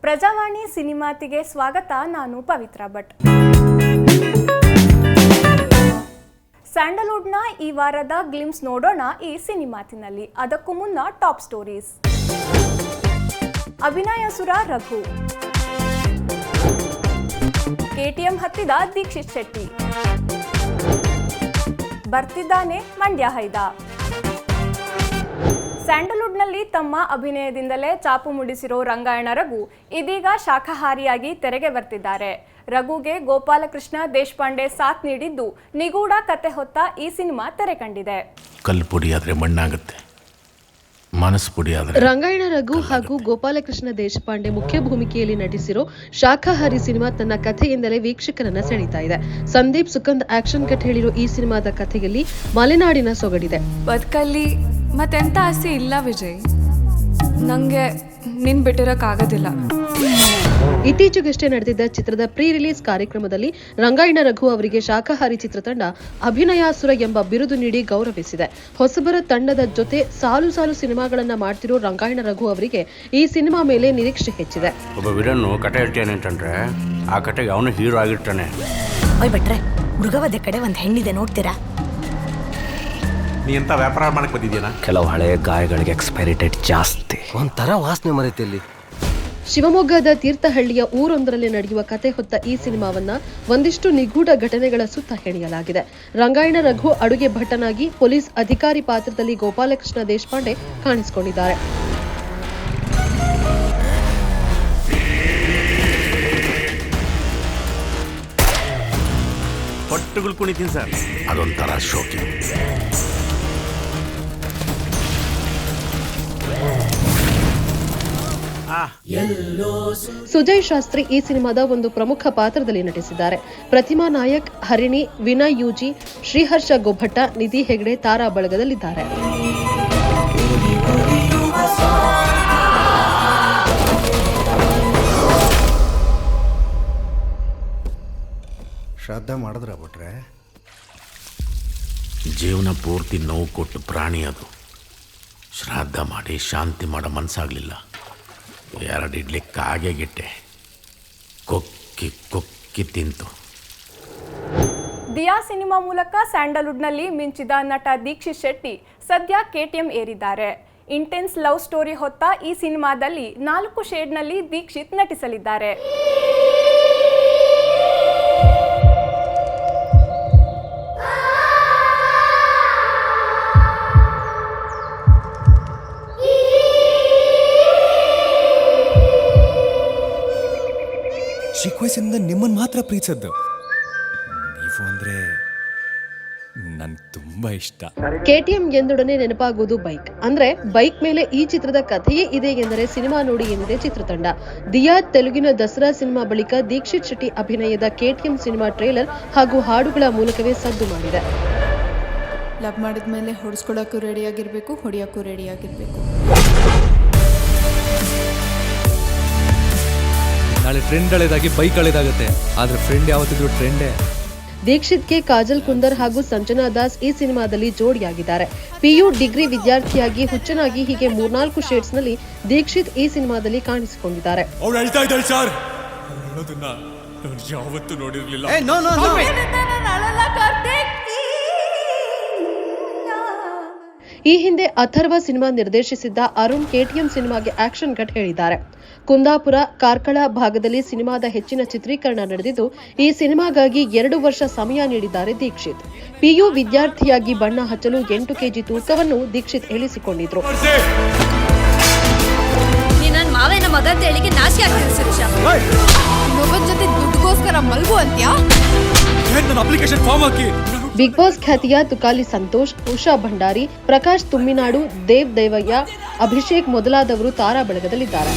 ಪ್ರಜಾವಾಣಿ ಸಿನಿಮಾತಿಗೆ ಸ್ವಾಗತ, ನಾನು ಪವಿತ್ರ ಭಟ್. ಸ್ಯಾಂಡಲ್ವುಡ್ನ ಈ ವಾರದ ಗ್ಲಿಮ್ಸ್ ನೋಡೋಣ ಈ ಸಿನಿಮಾತಿನಲ್ಲಿ ಅದಕ್ಕೂ ಮುನ್ನ ಟಾಪ್ ಸ್ಟೋರೀಸ್. ಅಭಿನಯಸುರ ರಘು. ಕೆಟಿಎಂ ಹತ್ತಿದ ದೀಕ್ಷಿತ್ ಶೆಟ್ಟಿ. ಬರ್ತಿದ್ದಾನೆ ಮಂಡ್ಯ ಹೈದ. ಸ್ಯಾಂಡಲ್ವುಡ್ನಲ್ಲಿ ತಮ್ಮ ಅಭಿನಯದಿಂದಲೇ ಚಾಪು ಮೂಡಿಸಿರೋ ರಂಗಾಯಣ ರಘು ಇದೀಗ ಶಾಖಾಹಾರಿಯಾಗಿ ತೆರೆಗೆ ಬರ್ತಿದ್ದಾರೆ. ರಘುಗೆ ಗೋಪಾಲಕೃಷ್ಣ ದೇಶಪಾಂಡೆ ಸಾಥ್ ನೀಡಿದ್ದು ನಿಗೂಢ ಕತೆ ಹೊತ್ತ ಈ ಸಿನಿಮಾ ತೆರೆ ಕಂಡಿದೆ. ಕಲ್ಪುಡಿ ಪುಡಿ ಆದರೆ ಮಣ್ಣಾಗುತ್ತೆ. ಮನಸ್ಸು ಪುಡಿಯಾದ ರಂಗಾಯಣ ರಘು ಹಾಗೂ ಗೋಪಾಲಕೃಷ್ಣ ದೇಶಪಾಂಡೆ ಮುಖ್ಯ ಭೂಮಿಕೆಯಲ್ಲಿ ನಟಿಸಿರೋ ಶಾಖಾಹಾರಿ ಸಿನಿಮಾ ತನ್ನ ಕಥೆಯಿಂದಲೇ ವೀಕ್ಷಕರನ್ನ ಸೆಳೀತಾ ಇದೆ. ಸಂದೀಪ್ ಸುಕಂದ್ ಆಕ್ಷನ್ ಕಟ್ ಹೇಳಿರೋ ಈ ಸಿನಿಮಾದ ಕಥೆಯಲ್ಲಿ ಮಲೆನಾಡಿನ ಸೊಗಡಿದೆ. ಬದುಕಲ್ಲಿ ಮತ್ತೆಂತ ಆಸೆ ಇಲ್ಲ ವಿಜಯ್. ನಂಗೆ ನಿನ್ ಬಿಟ್ಟಿರೋಕ್ಕಾಗೋದಿಲ್ಲ ಇತ್ತೀಚೆಗಷ್ಟೇ ನಡೆದಿದ್ದ ಚಿತ್ರದ ಪ್ರೀ ರಿಲೀಸ್ ಕಾರ್ಯಕ್ರಮದಲ್ಲಿ ರಂಗಾಯಣ ರಘು ಅವರಿಗೆ ಶಾಖಾಹಾರಿ ಚಿತ್ರತಂಡ ಅಭಿನಯಾಸುರ ಎಂಬ ಬಿರುದು ನೀಡಿ ಗೌರವಿಸಿದೆ. ಹೊಸಬರ ತಂಡದ ಜೊತೆ ಸಾಲು ಸಾಲು ಸಿನಿಮಾಗಳನ್ನ ಮಾಡ್ತಿರೋ ರಂಗಾಯಣ ರಘು ಅವರಿಗೆ ಈ ಸಿನಿಮಾ ಮೇಲೆ ನಿರೀಕ್ಷೆ ಹೆಚ್ಚಿದೆ. ಒಬ್ಬ ವಿಲನ್ನು ಕತೆ ಹೇಳ್ತೇನೆ ಅಂತಂದ್ರೆ ಆ ಕತೆಗೆ ಅವನು ಹೀರೋ ಆಗಿರ್ತಾನೆ. ಓಯ್ ಭಟ್ರೆ ಮೃಗವಧೆ ಕಡೆ ಒಂದು ಹೆಣ್ಣಿದೆ ನೋಡ್ತೀರಾ? ನೀ ಎಂತ ವ್ಯಾಪಾರ ಮಾಡಕ್ ಬಂದಿದ್ಯಾನ ಕೆಲವು ಹಳೆಯ ಗಾಯಗಳಿಗೆ ಎಕ್ಸ್ಪೈರಿ ಡೇಟ್ ಜಾಸ್ತಿ. ಒಂಥರ ವಾಸನೆ ಮರೈತಿಲ್ಲಿ ಶಿವಮೊಗ್ಗದ ತೀರ್ಥಹಳ್ಳಿಯ ಊರೊಂದರಲ್ಲಿ ನಡೆಯುವ ಕತೆ ಹೊತ್ತ ಈ ಸಿನಿಮಾವನ್ನ ಒಂದಿಷ್ಟು ನಿಗೂಢ ಘಟನೆಗಳ ಸುತ್ತ ಹೆಣೆಯಲಾಗಿದೆ ರಂಗಾಯಣ ರಘು ಅಡುಗೆ ಭಟ್ಟನಾಗಿ ಪೊಲೀಸ್ ಅಧಿಕಾರಿ ಪಾತ್ರದಲ್ಲಿ ಗೋಪಾಲಕೃಷ್ಣ ದೇಶಪಾಂಡೆ ಕಾಣಿಸಿಕೊಂಡಿದ್ದಾರೆ. ಹೊಟ್ಟುಗಳು ಕುಣಿತೀನಿ ಸರ್. ಅದೊಂಥರ ಶೋಕಿ. ಸುಜಯ್ ಶಾಸ್ತ್ರಿ ಈ ಸಿನಿಮಾದ ಒಂದು ಪ್ರಮುಖ ಪಾತ್ರದಲ್ಲಿ ನಟಿಸಿದ್ದಾರೆ. ಪ್ರತಿಮಾ ನಾಯಕ್ ಹರಿಣಿ ವಿನಯ್ ಯುಜಿ ಶ್ರೀಹರ್ಷ ಗೊಬ್ಬಟ್ಟ ನಿಧಿ ಹೆಗ್ಡೆ ತಾರಾ ಬಳಗದಲ್ಲಿದ್ದಾರೆ. ಶ್ರದ್ಧೆ ಮಾಡಿದ್ರ ಬಿಟ್ರೆ? ಜೀವನ ಪೂರ್ತಿ ನೋವು ಕೊಟ್ಟು ಪ್ರಾಣಿ ಅದು. ಶ್ರಾದ್ದ ಮಾಡಿ ಶಾಂತಿ ಮಾಡೋ ಮನಸ್ಸಾಗಲಿಲ್ಲ ಎರಡು ಇಡ್ಲಿ ಕಾಗೆ ಗಿಟ್ಟೆ ಕೊಕ್ಕಿ ಕೊಕ್ಕಿ ತಿಂತು. ದಿಯಾ ಸಿನಿಮಾ ಮೂಲಕ ಸ್ಯಾಂಡಲ್ವುಡ್ನಲ್ಲಿ ಮಿಂಚಿದ ನಟ ದೀಕ್ಷಿತ್ ಶೆಟ್ಟಿ ಸದ್ಯ ಕೆಟಿಎಂ ಏರಿದ್ದಾರೆ. ಇಂಟೆನ್ಸ್ ಲವ್ ಸ್ಟೋರಿ ಹೊತ್ತ ಈ ಸಿನಿಮಾದಲ್ಲಿ ನಾಲ್ಕು ಶೇಡ್ನಲ್ಲಿ ದೀಕ್ಷಿತ್ ನಟಿಸಲಿದ್ದಾರೆ. ಚಿಕ್ಕ ವಯಸ್ಸಿಂದ ನಿಮ್ಮನ್ನು ಮಾತ್ರ ಪ್ರೀತಿಸದ್ದು ನೀವು ಅಂದ್ರೆ ನನ್ ತುಂಬಾ ಇಷ್ಟ. ಕೆಟಿಎಂ ಎಂದೊಡನೆ ನೆನಪಾಗುವುದು ಬೈಕ್. ಅಂದ್ರೆ ಬೈಕ್ ಮೇಲೆ ಈ ಚಿತ್ರದ ಕಥೆಯೇ ಇದೆ ಎಂದರೆ ಸಿನಿಮಾ ನೋಡಿ ಎಂದಿದೆ ಚಿತ್ರತಂಡ. ದಿಯಾ ತೆಲುಗಿನ ದಸರಾ ಸಿನಿಮಾ ಬಳಿಕ ದೀಕ್ಷಿತ್ ಶೆಟ್ಟಿ ಅಭಿನಯದ ಕೆಟಿಎಂ ಸಿನಿಮಾ ಟ್ರೇಲರ್ ಹಾಗೂ ಹಾಡುಗಳ ಮೂಲಕವೇ ಸದ್ದು ಮಾಡಿದೆ. ಲವ್ ಮಾಡಿದ್ಮೇಲೆ ಹೊಡಿಸ್ಕೊಳ್ಳೋಕ್ಕೂ ರೆಡಿಯಾಗಿರಬೇಕು ಹೊಡಿಯೋಕ್ಕೂ ರೆಡಿಯಾಗಿರಬೇಕು. ನಾಳೆ ಟ್ರೆಂಡ್ ಹಳೇದಾಗಿ ಬೈಕ್ ಹಳೇದಾಗುತ್ತೆ ಆದ್ರೆ ಫ್ರೆಂಡ್ ಯಾವತ್ತಿದ್ರು ಟ್ರೆಂಡೇ ದೀಕ್ಷಿತ್ಗೆ ಕಾಜಲ್ ಕುಂದರ್ ಹಾಗೂ ಸಂಜನಾ ದಾಸ್ ಈ ಸಿನಿಮಾದಲ್ಲಿ ಜೋಡಿಯಾಗಿದ್ದಾರೆ. ಪಿಯು ಡಿಗ್ರಿ ವಿದ್ಯಾರ್ಥಿಯಾಗಿ ಹುಚ್ಚನಾಗಿ ಹೀಗೆ ಮೂರ್ನಾಲ್ಕು ಶೇಡ್ಸ್ನಲ್ಲಿ ದೀಕ್ಷಿತ್ ಈ ಸಿನಿಮಾದಲ್ಲಿ ಕಾಣಿಸಿಕೊಂಡಿದ್ದಾರೆ. ಯಾವತ್ತೂ ನೋಡಿರ್ಲಿಲ್ಲ. ಈ ಹಿಂದೆ ಅಥರ್ವ ಸಿನಿಮಾ ನಿರ್ದೇಶಿಸಿದ್ದ ಅರುಣ್ ಕೆಟಿಎಂ ಸಿನಿಮಾಗೆ ಆಕ್ಷನ್ ಕಟ್ ಹೇಳಿದ್ದಾರೆ. ಕುಂದಾಪುರ ಕಾರ್ಕಳ ಭಾಗದಲ್ಲಿ ಸಿನಿಮಾದ ಹೆಚ್ಚಿನ ಚಿತ್ರೀಕರಣ ನಡೆದಿದ್ದು ಈ ಸಿನಿಮಾಗಾಗಿ ಎರಡು ವರ್ಷ ಸಮಯ ನೀಡಿದ್ದಾರೆ ದೀಕ್ಷಿತ್. ಪಿಯು ವಿದ್ಯಾರ್ಥಿಯಾಗಿ ಬಣ್ಣ ಹಚ್ಚಲು ಎಂಟು ಕೆಜಿ ತೂಕವನ್ನು ದೀಕ್ಷಿತ್ ಇಳಿಸಿಕೊಂಡಿದ್ರು ಜೊತೆ ದುಡ್ಡುಗೋಸ್ಕರ ಮಲ್ಗು ಅಂತ್ಯಾ? ನನ್ನ ಅಪ್ಲಿಕೇಶನ್ ಫಾರ್ಮ್ ಹಾಕಿ? ಬಿಗ್ ಬಾಸ್ ಖ್ಯಾತಿಯ ತುಕಾಲಿ ಸಂತೋಷ್, ಉಷಾ ಭಂಡಾರಿ, ಪ್ರಕಾಶ್ ತುಮ್ಮಿನಾಡು, ದೇವ್ ದೇವಯ್ಯ, ಅಭಿಷೇಕ್ ಮೊದಲಾದವರು ತಾರಾ ಬಳಗದಲ್ಲಿದ್ದಾರೆ.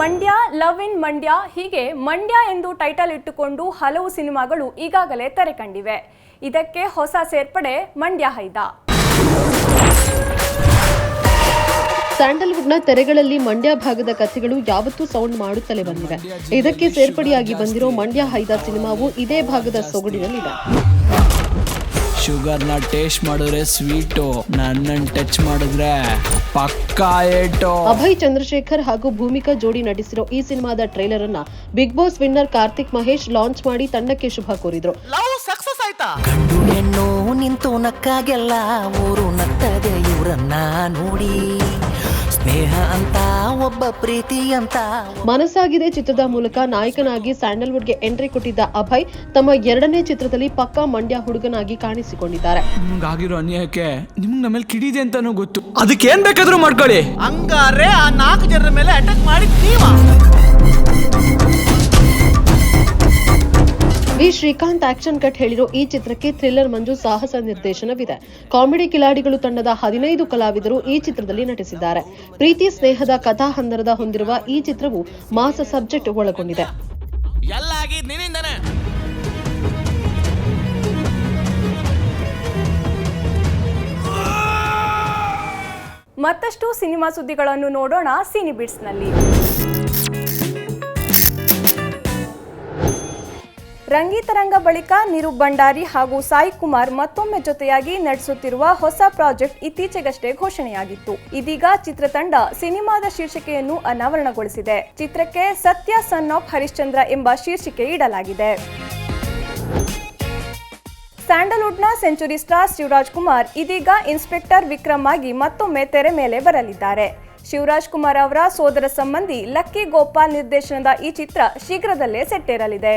ಮಂಡ್ಯ, ಲವ್ ಇನ್ ಮಂಡ್ಯ ಹೀಗೆ ಮಂಡ್ಯ ಎಂದು ಟೈಟಲ್ ಇಟ್ಟುಕೊಂಡು ಹಲವು ಸಿನಿಮಾಗಳು ಈಗಾಗಲೇ ತೆರೆ ಕಂಡಿವೆ ಇದಕ್ಕೆ ಹೊಸ ಸೇರ್ಪಡೆ ಮಂಡ್ಯ ಹೈದ. ಸ್ಯಾಂಡಲ್ವುಡ್ನ ತೆರೆಗಳಲ್ಲಿ ಮಂಡ್ಯ ಭಾಗದ ಕಥೆಗಳು ಯಾವತ್ತೂ ಸೌಂಡ್ ಮಾಡುತ್ತಲೇ ಬಂದಿವೆ. ಇದಕ್ಕೆ ಸೇರ್ಪಡೆಯಾಗಿ ಬಂದಿರೋ ಮಂಡ್ಯ ಹೈದ ಸಿನಿಮಾವು ಇದೇ ಭಾಗದ ಸೊಗಡಿನಲ್ಲಿದೆ. ಶುಗರ್ನ ಟೇಸ್ಟ್ ಮಾಡಿದ್ರೆ ಸ್ವೀಟು ನನ್ನನ್ನು ಟಚ್ ಮಾಡಿದ್ರೆ ಪಕ್ಕಾ ಏಟು. ಅಭಯ್ ಚಂದ್ರಶೇಖರ್ ಹಾಗೂ ಭೂಮಿಕಾ ಜೋಡಿ ನಟಿಸಿರೋ ಈ ಸಿನಿಮಾದ ಟ್ರೈಲರ್ ಅನ್ನ big boss winner Karthik Mahesh launch ಮಾಡಿ ತಂಡಕ್ಕೆ ಶುಭ ಕೋರಿದ್ರು. ಗಂಡು ಹೆಣ್ಣು ನಿಂತು ನಕ್ಕಾಗೆಲ್ಲ ಊರು ನತ್ತದೆ ಇವರನ್ನ ನೋಡಿ. ಮನಸ್ಸಾಗಿದೆ ಚಿತ್ರದ ಮೂಲಕ ನಾಯಕನಾಗಿ ಸ್ಯಾಂಡಲ್ವುಡ್ಗೆ ಎಂಟ್ರಿ ಕೊಟ್ಟಿದ್ದ ಅಭಯ್ ತಮ್ಮ ಎರಡನೇ ಚಿತ್ರದಲ್ಲಿ ಪಕ್ಕಾ ಮಂಡ್ಯ ಹುಡುಗನಾಗಿ ಕಾಣಿಸಿಕೊಂಡಿದ್ದಾರೆ. ನಿಮ್ಗಾಗಿರೋ ಅನ್ಯಾಯಕ್ಕೆ ನಿಮ್ಗೆ ನಮ್ಮಲ್ಲಿ ಮೇಲೆ ಕಿಡಿದೆ ಅಂತಾನೂ ಗೊತ್ತು. ಅದಕ್ಕೆ ಏನ್ ಬೇಕಾದ್ರೂ ಮಾಡ್ಕೊಳ್ಳಿ. ಹಂಗಾರೆ ಆ ನಾಲ್ಕು ಜನರ ಮೇಲೆ ಅಟ್ಯಾಕ್ ಮಾಡಿ ನೀವ ವಿ. ಶ್ರೀಕಾಂತ್ ಆಕ್ಷನ್ ಕಟ್ ಹೇಳಿರೋ ಈ ಚಿತ್ರಕ್ಕೆ ಥ್ರಿಲ್ಲರ್ ಮಂಜು ಸಾಹಸ ನಿರ್ದೇಶನವಿದೆ. ಕಾಮಿಡಿ ಕಿಲಾಡಿಗಳು ತಂಡದ ಹದಿನೈದು ಕಲಾವಿದರು ಈ ಚಿತ್ರದಲ್ಲಿ ನಟಿಸಿದ್ದಾರೆ. ಪ್ರೀತಿ ಸ್ನೇಹದ ಕಥಾ ಹಂದರದ ಹೊಂದಿರುವ ಈ ಚಿತ್ರವು ಮಾಸ ಸಬ್ಜೆಕ್ಟ್ ಒಳಗೊಂಡಿದೆ. ಮತ್ತಷ್ಟು ಸಿನಿಮಾ ಸುದ್ದಿಗಳನ್ನು ನೋಡೋಣ ಸಿನಿ ರಂಗಿತರಂಗ ಬಳಿಕ ನಿರು ಭಂಡಾರಿ ಹಾಗೂ ಸಾಯಿ ಕುಮಾರ್ ಮತ್ತೊಮ್ಮೆ ಜೊತೆಯಾಗಿ ನಡೆಸುತ್ತಿರುವ ಹೊಸ ಪ್ರಾಜೆಕ್ಟ್ ಇತ್ತೀಚೆಗಷ್ಟೇ ಘೋಷಣೆಯಾಗಿತ್ತು. ಇದೀಗ ಚಿತ್ರತಂಡ ಸಿನಿಮಾದ ಶೀರ್ಷಿಕೆಯನ್ನು ಅನಾವರಣಗೊಳಿಸಿದೆ. ಚಿತ್ರಕ್ಕೆ ಸತ್ಯ ಸನ್ ಆಫ್ ಹರಿಶ್ಚಂದ್ರ ಎಂಬ ಶೀರ್ಷಿಕೆ ಇಡಲಾಗಿದೆ. ಸ್ಯಾಂಡಲ್ವುಡ್ನ ಸೆಂಚುರಿ ಸ್ಟಾರ್ ಶಿವರಾಜ್ ಕುಮಾರ್ ಇದೀಗ ಇನ್ಸ್ಪೆಕ್ಟರ್ ವಿಕ್ರಮ್ ಆಗಿ ಮತ್ತೊಮ್ಮೆ ತೆರೆ ಮೇಲೆ ಬರಲಿದ್ದಾರೆ. ಶಿವರಾಜ್ ಕುಮಾರ್ ಅವರ ಸೋದರ ಸಂಬಂಧಿ ಲಕ್ಕಿ ಗೋಪಾಲ್ ನಿರ್ದೇಶನದ ಈ ಚಿತ್ರ ಶೀಘ್ರದಲ್ಲೇ ಸೆಟ್ಟೇರಲಿದೆ.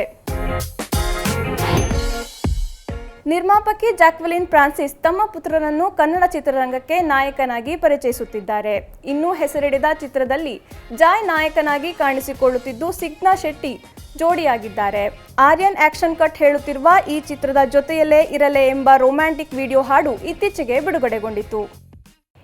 ನಿರ್ಮಾಪಕಿ ಜಾಕ್ವೆಲಿನ್ ಫ್ರಾನ್ಸಿಸ್ ತಮ್ಮ ಪುತ್ರನನ್ನು ಕನ್ನಡ ಚಿತ್ರರಂಗಕ್ಕೆ ನಾಯಕನಾಗಿ ಪರಿಚಯಿಸುತ್ತಿದ್ದಾರೆ. ಇನ್ನು ಹೆಸರಿಡಿದ ಚಿತ್ರದಲ್ಲಿ ಜಾಯ್ ನಾಯಕನಾಗಿ ಕಾಣಿಸಿಕೊಳ್ಳುತ್ತಿದ್ದು ಸಿಗ್ನಾ ಶೆಟ್ಟಿ ಜೋಡಿಯಾಗಿದ್ದಾರೆ. ಆರ್ಯನ್ ಆಕ್ಷನ್ ಕಟ್ ಹೇಳುತ್ತಿರುವ ಈ ಚಿತ್ರದ ಜೊತೆಯಲ್ಲೇ ಇರಲೇ ಎಂಬ ರೊಮ್ಯಾಂಟಿಕ್ ವಿಡಿಯೋ ಹಾಡು ಇತ್ತೀಚೆಗೆ ಬಿಡುಗಡೆಗೊಂಡಿತು